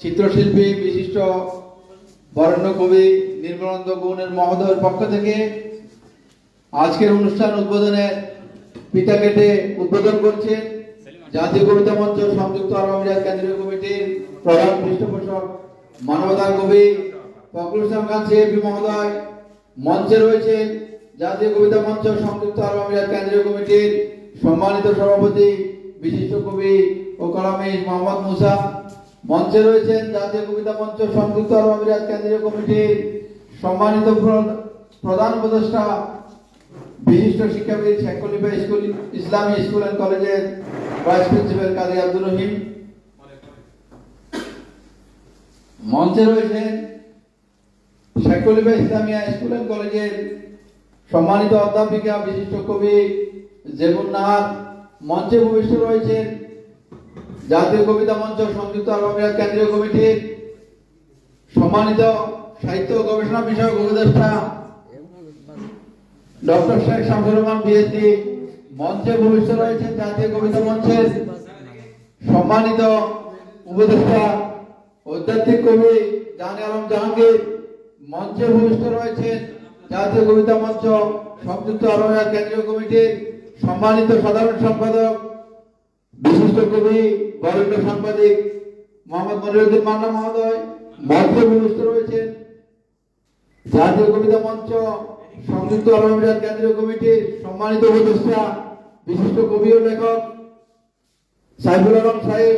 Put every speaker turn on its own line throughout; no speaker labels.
চিত্রশিল্পী বিশিষ্ট বরেণ্য কবি নির্মলানন্দ গৌণের মহোদয়ের পক্ষ থেকে আজকের অনুষ্ঠান উদ্বোধনের পিতা কেটে উদ্বোধন করছে জাতীয় কবিতা মঞ্চ সংযুক্ত আরব আমিরাত কেন্দ্রীয় কমিটির প্রধান পৃষ্ঠপোষক মানবতার কবি, ফখরুল ইসলাম খান সিএপি মহোদয়। মঞ্চে রয়েছে জাতীয় কবিতা মঞ্চ সংযুক্ত আরব আমিরাত কেন্দ্রীয় কমিটির সম্মানিত সভাপতি, বিশিষ্ট কবি ও কলামিস্ট মোহাম্মদ মুসা। মঞ্চে রয়েছেন জাতীয় কবিতা মঞ্চ সংযুক্ত আরব আমিরাত কেন্দ্রীয় কমিটির সম্মানিত প্রধান উপদেষ্টা, বিশিষ্ট শিক্ষাবিদ Sheikh Khalifa school, Islami school and কলেজের ভাইস প্রিন্সিপাল কাজী আব্দুর রহিম। মঞ্চে রয়েছেন শেখ খলিফা ইসলামিয়া স্কুল অ্যান্ড কলেজের সম্মানিত অধ্যাপিকা, বিশিষ্ট কবি জেবুন মঞ্চে ভূমিষ্ঠ রয়েছেন জাতীয় কবিতা মঞ্চ সংযুক্ত আরব কেন্দ্রীয় কমিটির সম্মানিত সাহিত্য গবেষণা বিষয়ক উপদেষ্টা, ডক্টর শেখ শামসুর রহমান পিএইচডি মঞ্চে ভূমিষ্ঠ রয়েছেন জাতীয় কবিতা মঞ্চের সম্মানিত উপদেষ্টা, আধ্যাত্মিক কবি জাহান আলম জাহাঙ্গীর, মঞ্চে ভূমিষ্ঠ রয়েছেন জাতীয় কবিতা মঞ্চ, সংযুক্ত আরব কেন্দ্রীয় কমিটির সম্মানিত সাধারণ সম্পাদক, বিশিষ্ট কবি বরেণ্য সাংবাদিক মোহাম্মদ মনিরুদ্দিন মান্না মহোদয় মঞ্চে ভূমিষ্ঠ রয়েছেন। জাতীয় কবিতা মঞ্চ, সংযুক্ত আরব আমিরাত কেন্দ্রীয় কমিটির সম্মানিত উপদেষ্টা, বিশিষ্ট কবি ও লেখক, সাইফুল আলম সাহেব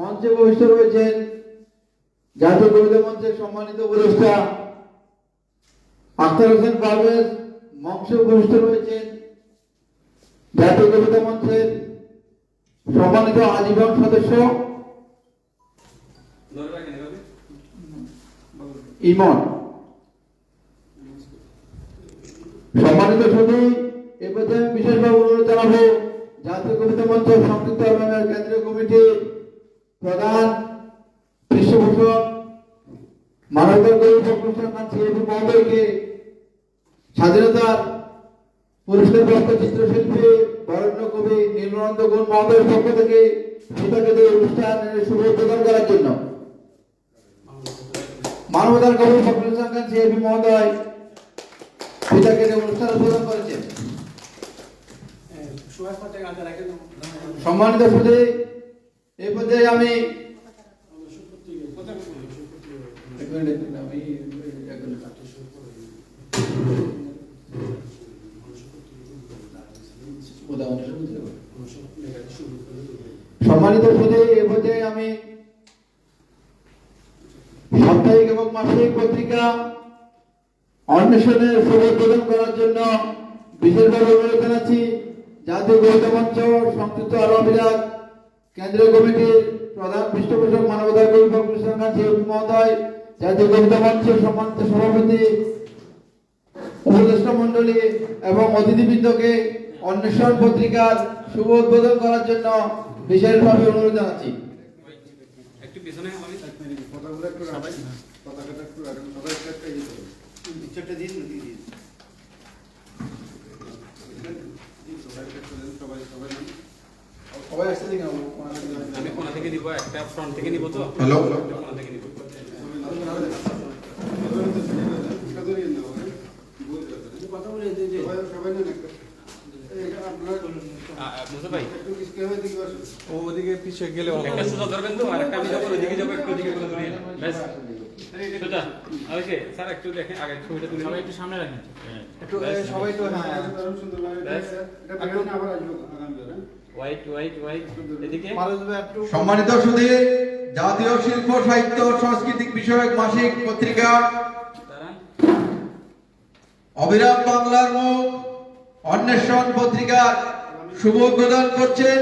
মঞ্চে বহিষ্ঠ রয়েছেন। জাতীয় কবিতা মঞ্চের সম্মানিত উপদেষ্টা আখতার হোসেন পারভেজ মঞ্চে ভূমিষ্ঠ রয়েছেন। জাতীয় কবিতা মঞ্চের সম্মানিত আজীবন সদস্য, ইমন। সম্মানিত শুধু এ পর্যায়ে বিশেষভাবে অনুরোধ জানাব, জাতীয় কবিতা মঞ্চ সংযুক্ত আরব কেন্দ্রীয় কমিটি প্রধান পৃষ্ঠপোষক মানবতার ইসলাম খান সিএপি স্বাধীনতার পুরস্কার প্রাপ্ত চিত্রশিল্পী নীলনন্দ গুণ মহোদয়ের পক্ষ থেকে কৃতজ্ঞতা অনুষ্ঠানের শুভ উদ্বোধন করার জন্য। মানবতার ফখরুল ইসলাম খান সিএপি মহোদয় পিতাকে অনুষ্ঠান উদ্বোধন করেছেন। সম্মানিত সুদী এই পর্যায়ে আমি এক সম্মানিত সুদী এই পর্যায়ে আমি সাপ্তাহিক এবং মাসিক পত্রিকা অন্বেষণের শুভ উদ্বোধন করার জন্য বিশেষভাবে অনুরোধ জানাচ্ছি, জাতীয় কবিতা মঞ্চ সংযুক্ত আরব আমিরাত, কেন্দ্রীয় কমিটির প্রধান পৃষ্ঠপোষক মানবতার কবি ফখরুল মহোদয়, জাতীয় কবিতা মঞ্চের সম্মানিত সভাপতি, উপদেষ্টা মন্ডলী এবং অতিথিবৃন্দকে অন্বেষণ পত্রিকার শুভ উদ্বোধন করার জন্য বিশেষভাবে অনুরোধ জানাচ্ছি
ইয়ে
হ্যালো
হ্যাঁ?
কথা বলে
ভাই
হয়ে দিকে বসুন।
ও ওদিকে পিছিয়ে গেলে
একটা সোজা ধরবেন তো আর একটা আমি যাব ওইদিকে যাব একটু ওইদিকে করে ধরিয়ে ব্যাস। সোজা ওকে স্যার একটু দেখেন আগে ছবিটা তুলে
সবাই একটু সামনে রাখেন।
একটু সবাই তো হ্যাঁ।
সুন্দরভাবে এটা-
ব্যাস।
এটা পেছনে আবার আসব হ্যাঁ?
White white white. এদিকে।
মারুফ ভাই একটু
সম্মানিত সুধী জাতীয় শিল্প সাহিত্য সাংস্কৃতিক বিষয়ক মাসিক পত্রিকা অবিরাম বাংলার মুখ। অন্বেষণ পত্রিকার শুভ উদ্বোধন করছেন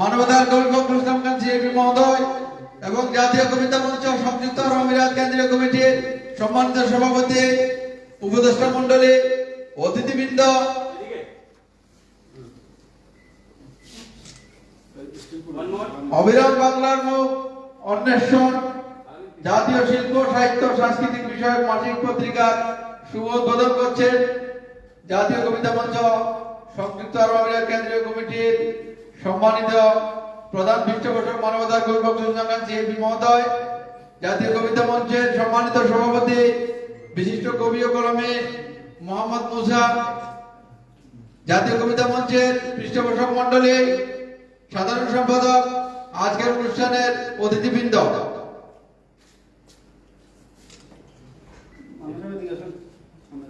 মানবতার কবি মহোদয় এবং জাতীয় কবিতা মঞ্চ সংযুক্ত আরব কেন্দ্রীয় সম্মানিত সভাপতি উপদেষ্টা মন্ডলী অতিথিবৃন্দ। অবিরাম বাংলার মুখ, অন্বেষণ, জাতীয় শিল্প, সাহিত্য, সাংস্কৃতিক বিষয়ক মাসিক পত্রিকার শুভ উদ্বোধন করছেন জাতীয় কবিতা মঞ্চ সংযুক্ত আরব আমিরাত কেন্দ্রীয় কমিটির সম্মানিত প্রধান পৃষ্ঠপোষক মানবতার গৌরব সংগ্রাম সিএপি মহোদয়, জাতীয় কবিতা মঞ্চের সম্মানিত সভাপতি, বিশিষ্ট কবি ও কলমে মোহাম্মদ মুসা, জাতীয় কবিতা মঞ্চের পৃষ্ঠপোষক মন্ডলী সাধারণ সম্পাদক, আজকের অনুষ্ঠানের অতিথিবৃন্দ
আমরা এদিকে আসুন আমরা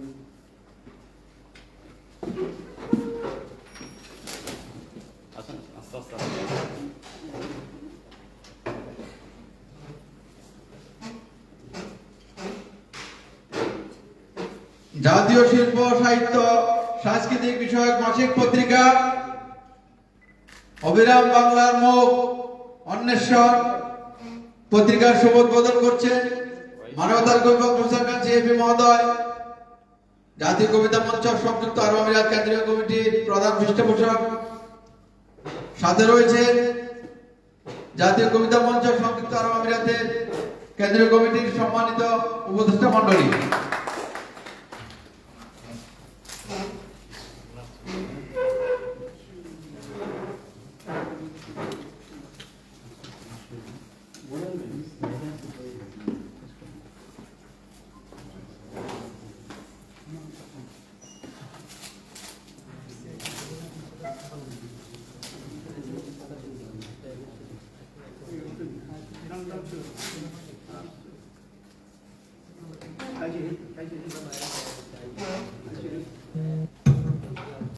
আসুন আস্তে আস্তে আস্তে।
জাতীয় শিল্প, সাহিত্য, সাংস্কৃতিক বিষয়ক, মাসিক পত্রিকা, অবিরাম বাংলার মুখ, অন্বেষণ পত্রিকার শুভ উদ্বোধন করছেন মানবতার গৌরব প্রসাদ সিএপি মহোদয়। জাতীয় কবিতা মঞ্চ সংযুক্ত আরব আমিরাত কেন্দ্রীয় কমিটির প্রধান পৃষ্ঠপোষক সাথে রয়েছে জাতীয় কবিতা মঞ্চ সংযুক্ত আরব আমিরাতের কেন্দ্রীয় কমিটির সম্মানিত উপদেষ্টা মণ্ডলী।